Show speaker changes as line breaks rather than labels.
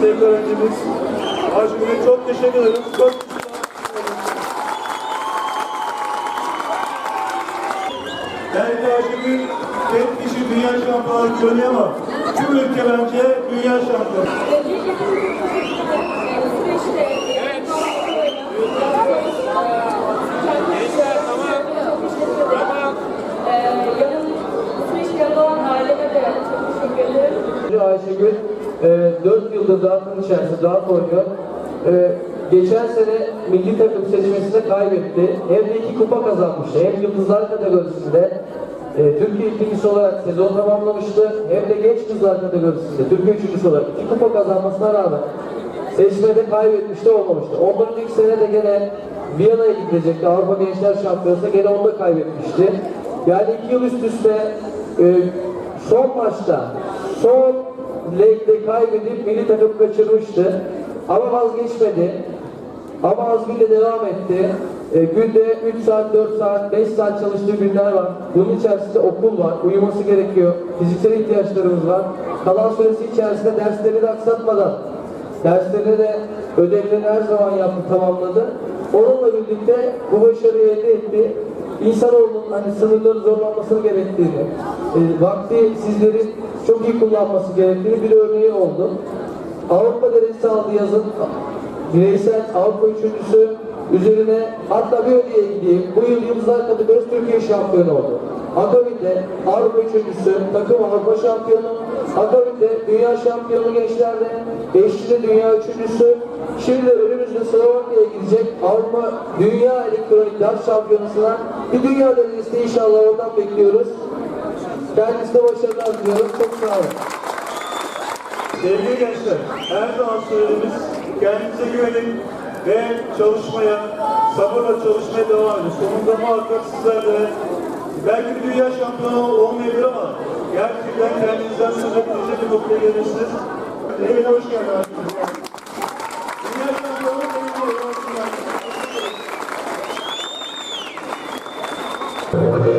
sevgili öğrencimiz Aşkın'a çok teşekkür ederim. Çok Belki Aşkın'ın tek kişi dünya şampiyonu söyleyemem ama tüm ülke bence dünya şampiyonu.
Teşekkür ederim.
Ayşegül e, 4 yıldır dağıtım içerisinde dağıt oynuyor. E, geçen sene milli takım seçmesinde kaybetti. Hem de iki kupa kazanmıştı. Hem yıldızlar kategorisinde e, Türkiye ikincisi olarak sezon tamamlamıştı. Hem de genç kızlar kategorisinde Türkiye üçüncüsü olarak iki kupa kazanmasına rağmen seçmede kaybetmişti olmamıştı. Ondan önceki sene de gene Viyana'ya gidecekti. Avrupa Gençler Şampiyonası gene onda kaybetmişti. Yani iki yıl üst üste e, son maçta son legde kaybedip milli takım kaçırmıştı. Ama vazgeçmedi. Ama azmiyle devam etti. E, günde 3 saat, 4 saat, 5 saat çalıştığı günler var. Bunun içerisinde okul var, uyuması gerekiyor. Fiziksel ihtiyaçlarımız var. Kalan süresi içerisinde dersleri de aksatmadan derslerini de ödevlerini her zaman yaptı, tamamladı. Onunla birlikte bu başarıyı elde etti. İnsanoğlunun hani sınırları zorlanmasını gerektiğini, e, vakti sizlerin çok iyi kullanması gerektiğini bir örneği oldu. Avrupa derecesi aldı yazın. Bireysel Avrupa üçüncüsü üzerine hatta bir ödeye gideyim. Bu yıl Yıldızlar Kategorisi Türkiye şampiyonu oldu. Akabinde Avrupa üçüncüsü, takım Avrupa şampiyonu, akabinde dünya şampiyonu gençlerde, beşli dünya üçüncüsü, şimdi de önümüzde Slovakya'ya gidecek Avrupa Dünya Elektronik Dart Şampiyonası'na bir dünya derecesi inşallah oradan bekliyoruz. Kendisine başarılar diliyorum. Çok sağ olun.
Sevgili gençler, her zaman söylediğimiz kendinize güvenin ve çalışmaya, sabırla çalışmaya devam edin. Sonunda muhakkak sizler de belki bir dünya şampiyonu olmayabilir ama gerçekten kendinizden söz ettiğinizde bir noktaya gelirsiniz. Evine hoş geldiniz. Dünya şampiyonu olmayabilir.